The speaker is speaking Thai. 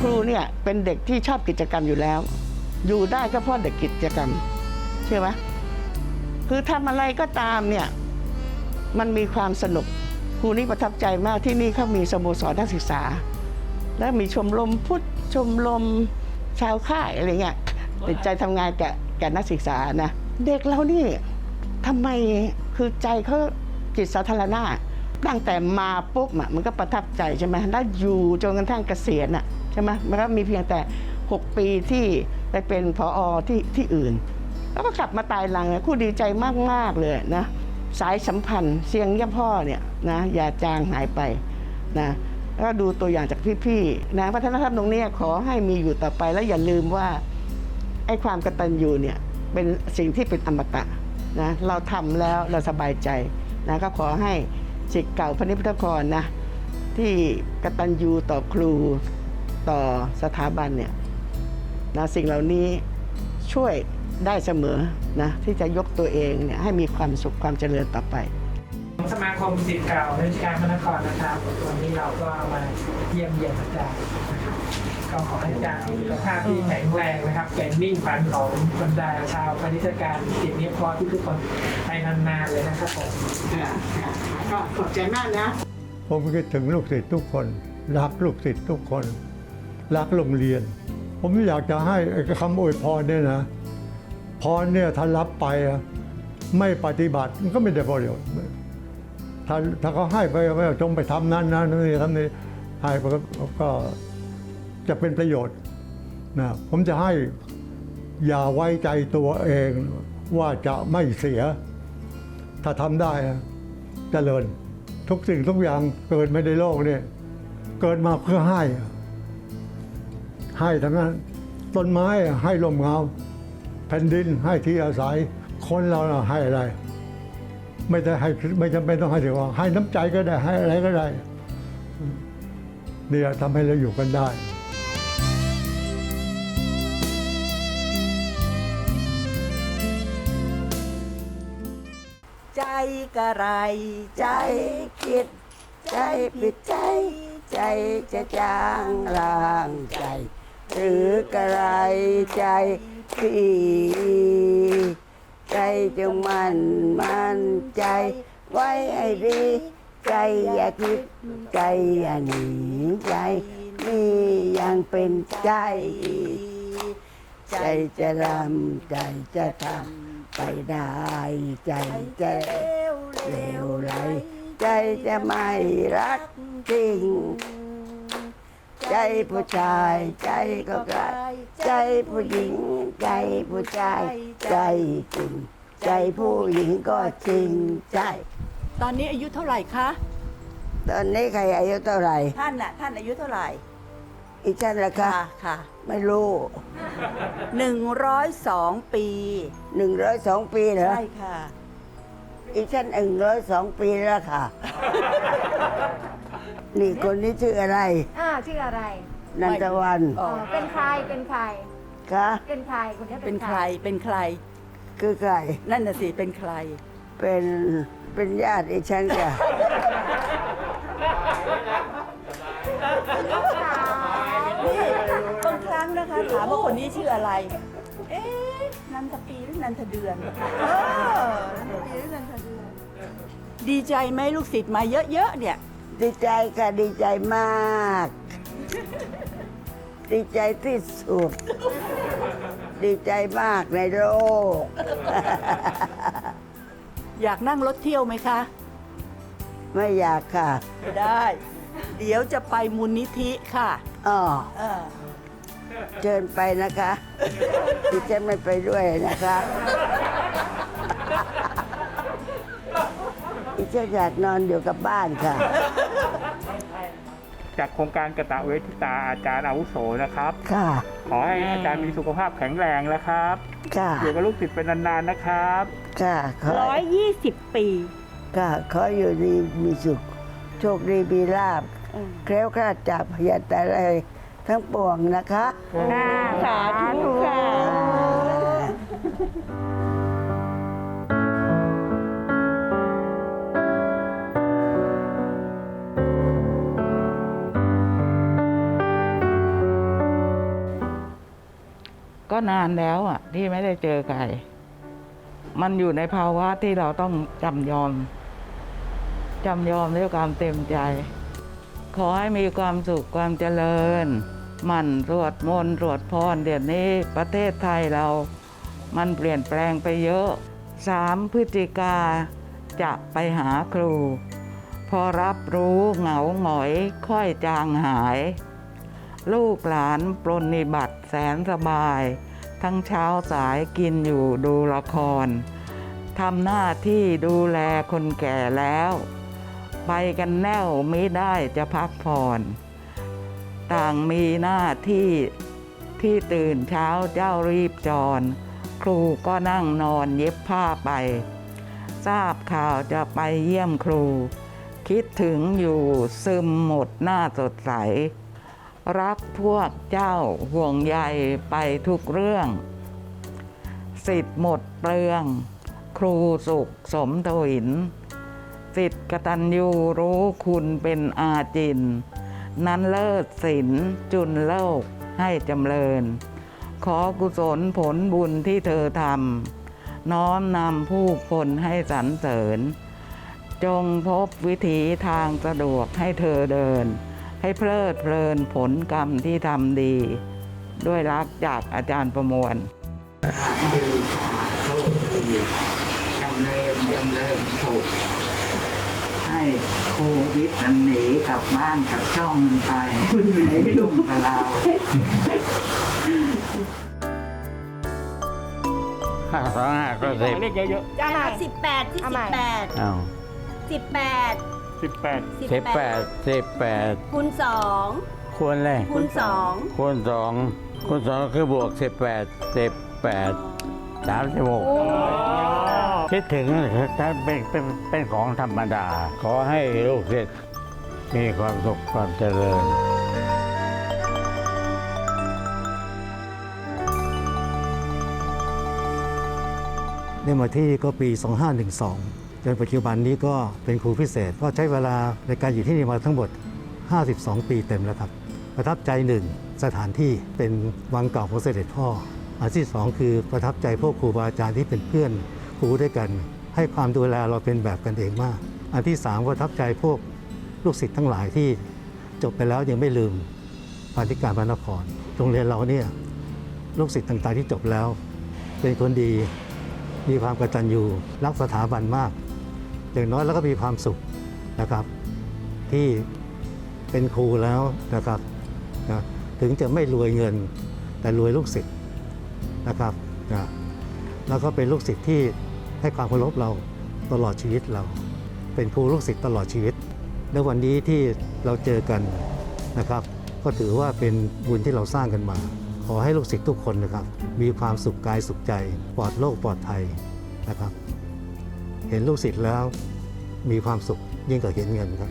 ครูเนี่ยเป็นเด็กที่ชอบกิจกรรมอยู่แล้ว อยู่ได้ก็เพราะเด็กกิจกรรมเชื่อไหมคือทำอะไรก็ตามเนี่ยมันมีความสนุกครูนี่ประทับใจมากที่นี่เขามีสโมสรนักศึกษา และมีชมรมพุทธชมรมชาวค่ายอะไรเงี้ยติดใจทำงานแก่แก่นักศึกษานะเด็กเรานี่ทำไมคือใจเขาจิตสาธารณะตั้งแต่มาปุ๊บอะมันก็ประทับใจใช่ไหมแล้วอยู่จนกระทั่งเกษียณอะ ใช่ไหมมันก็มีเพียงแต่ 6 ปีที่ไปเป็นพออที่ที่อื่น แล้วก็กลับมาตายหลังนะครูดีใจมาก ๆ เลยนะสายสัมพันธ์เสียงย่าพ่อเนี่ยนะอย่าจางหายไปนะแล้วก็ดูตัวอย่างจากพี่ๆนะวัฒนธรรมตรงเนี้ยขอให้มีอยู่ต่อไปแล้วอย่าลืมว่าไอ้ความกตัญญูเนี่ยเป็นสิ่งที่เป็นอมตะนะเราทำแล้วเราสบายใจนะก็ขอให้ศิษย์เก่าพระนิพพานนะที่กตัญญูต่อครู ต่อสถาบันเนี่ยนะสิ่งเหล่านี้ช่วยได้เสมอนะที่จะยกตัวเองเนี่ยให้มีความสุขความเจริญต่อไป สมาคมศิษย์เก่าราชการพระนครนะครับวันนี้เราก็มาเยี่ยมเยียนอาจารย์นะครับก็ขอให้อาจารย์มีสุขภาพที่แข็งแรงนะครับเป็นมิ่งฝันของบรรดาชาวพนิชการจิตเนี้ยพอที่ทุกคนไปนานๆเลยนะครับผมก็ขอบใจมากนะ ผมคิดถึงลูกศิษย์ทุกคน รักลูกศิษย์ทุกคน รักโรงเรียน ผมอยากจะให้คำอวยพรเนี่ยนะพรเนี่ยถ้ารับไปไม่ปฏิบัติมันก็ไม่ได้ประโยชน์ถ้าถ้าเขาให้ไปว่าจงไปทำนั้นนะนี่ทำนี่ให้ไปก็ก็จะเป็นประโยชน์นะผมจะให้อย่าไว้ใจตัวเองว่าจะไม่เสีย ถ้าทำได้อะเจริญ ทุกสิ่งทุกอย่างเกิดมาในโลกเนี่ยเกิดมาเพื่อให้ ให้ทั้งนั้น ต้นไม้ให้ลมเงาแผ่นดินให้ที่อาศัย คนเราให้อะไร ไม่ได้ให้ไม่จำเป็นต้องให้ถึงว่าให้น้ำใจก็ได้ให้อะไรก็ได้เนี่ยทำให้เราอยู่กันได้ใจกระไร ใจคิด ใจผิดใจ ใจจะจางลางใจ หรือกระไรใจพี่ใจจงมันมันใจ ไว้ให้ดี ใจอย่าคิด ใจอย่าหนีใจนี่ยังเป็นใจใจจะรำใจจะทำไปได้ ใจจะเลวไหลใจจะไม่รักจริง ใจผู้ชาย ใจก็กลายใจผู้หญิง ใจผู้ชาย ใจจริง ใจผู้หญิงก็จริงใจ ตอนนี้อายุเท่าไหร่คะ ตอนนี้ใครอายุเท่าไหร่ ท่านน่ะท่านอายุเท่าไหร่ อีฉันละคะค่ะไม่รู้หนึ่งร้อยสองปีหนึ่งร้อยสองปีเหรอ ใช่ค่ะ อีฉันหนึ่งร้อยสองปีแล้วค่ะ นี่คนนี้ชื่ออะไรอ่าชื่ออะไรนันทวันอ๋อ เออเป็นใครเป็นใคร คะเป็นใครคนนี้เป็นใครเป็นใคร คือใครนั่นน่ะสิเป็นใคร เป็นเป็นญาติอีฉันค่ะนี่บางครั้งนะคะถามว่าคนนี้ชื่ออะไร เอ๊ะนันทปีหรือนันทเดือนเออนันทปีหรือนันทเดือน ดีใจไหมลูกศิษย์มาเยอะๆเนี่ย ดีใจค่ะดีใจมาก ดีใจที่สุด ดีใจมากในโลก อยากนั่งรถเที่ยวไหมคะ ไม่อยากค่ะได้ เดี๋ยวจะไปมูลนิธิค่ะอ๋อเออเชิญไปนะคะดิฉันไม่ไปด้วยนะคะดิฉันอยากนอนอยู่กับบ้านค่ะ จากโครงการกตะเวทิตาอาจารย์อาวุโสนะครับ ค่ะ ขอให้อาจารย์มีสุขภาพแข็งแรงนะครับค่ะ อยู่กับลูกศิษย์เป็นนานๆนะครับ ค่ะขอร้อยยี่สิบปีค่ะขออยู่ดีมีสุข โชคดีมีลาบแคล้วคลาดจากพยาแต่อะไรทั้งปวงนะคะ สาธุค่ะค นานแล้วอะ ที่ไม่ได้เจอใครมันอยู่ในภาวะที่เราต้องจำยอมจำยอมด้วยความเต็มใจ ขอให้มีความสุขความเจริญหมั่นสวดมนต์สวดพรเดี๋ยวนี้ประเทศไทยเรา มันเปลี่ยนแปลงไปเยอะสามพฤศจิกาจะไปหาครู พอรับรู้เหงาหงอยค่อยจางหาย ลูกหลานปรนนิบัติแสนสบาย ทั้งเช้าสายกินอยู่ดูละครทำหน้าที่ดูแลคนแก่แล้ว ไปกันแน่วไม่ได้จะพักผ่อน ต่างมีหน้าที่ที่ตื่นเช้าเจ้ารีบจร ครูก็นั่งนอนเย็บผ้าไป ทราบข่าวจะไปเยี่ยมครู คิดถึงอยู่ซึมหมดหน้าสดใส รักพวกเจ้าห่วงใยไปทุกเรื่อง สิทธิ์หมดเปลือง ครูสุขสมทวิน สิทธิ์กตัญญูรู้คุณเป็นอาจิน นั้นเลิศศิลจุนโลกให้จำเริญ ขอกุศลผลบุญที่เธอทำน้อมนำผู้คนให้สรรเสริญ จงพบวิถีทางสะดวกให้เธอเดิน ให้เพลิดเพลินผลกรรมที่ทำดี ด้วยรักจากอาจารย์ประมวลจำเริญจำเริญถูกให้โควิดมันหนีกลับบ้านกลับช่องมันไปไม่ลุ่มกับเราห้าสองห้าก็สิบเลขเยอะจ้าสิบแปดที่เอาสิใหม่บแปดอ้าวสิบแปดๆ สิบแปดสิบแปดสิบแปดคูณสองคูณเลยคูณสองคูณสองคูณสองคือบวกสิบแปดสิบแปดสามสิบหกคิดถึงถ้าเป็นเป็นเป็นของธรรมดา ขอให้ลูกศิษย์มีความสุขความเจริญได้มาที่ก็ปี 2512 จนปัจจุบันนี้ก็เป็นครูพิเศษ ก็ใช้เวลาในการอยู่ที่นี่มาทั้งหมด 52 ปีเต็มแล้วครับ ประทับใจหนึ่งสถานที่เป็นวังเก่าของเสด็จพ่อ อันที่สองคือประทับใจพวกครูบาอาจารย์ที่เป็นเพื่อนครูด้วยกัน ให้ความดูแลเราเป็นแบบกันเองมาก อันที่สามประทับใจพวกลูกศิษย์ทั้งหลายที่จบไปแล้วยังไม่ลืมปาฏิการพระนครโรงเรียนเราเนี่ยลูกศิษย์ต่างๆที่จบแล้ว เป็นคนดีมีความกตัญญูรักสถาบันมาก อย่างน้อยแล้วก็มีความสุขนะครับ ที่เป็นครูแล้วนะครับนะถึงจะไม่รวยเงิน แต่รวยลูกศิษย์นะครับนะแล้วก็เป็นลูกศิษย์ที่ให้ความเคารพเราตลอดชีวิตเรา เป็นครูลูกศิษย์ตลอดชีวิตและวันนี้ที่เราเจอกันนะครับ ก็ถือว่าเป็นบุญที่เราสร้างกันมา ขอให้ลูกศิษย์ทุกคนนะครับ มีความสุขกายสุขใจปลอดโรคปลอดภัยนะครับ เห็นลูกศิษย์แล้วมีความสุขยิ่งกว่าเห็นเงินครับ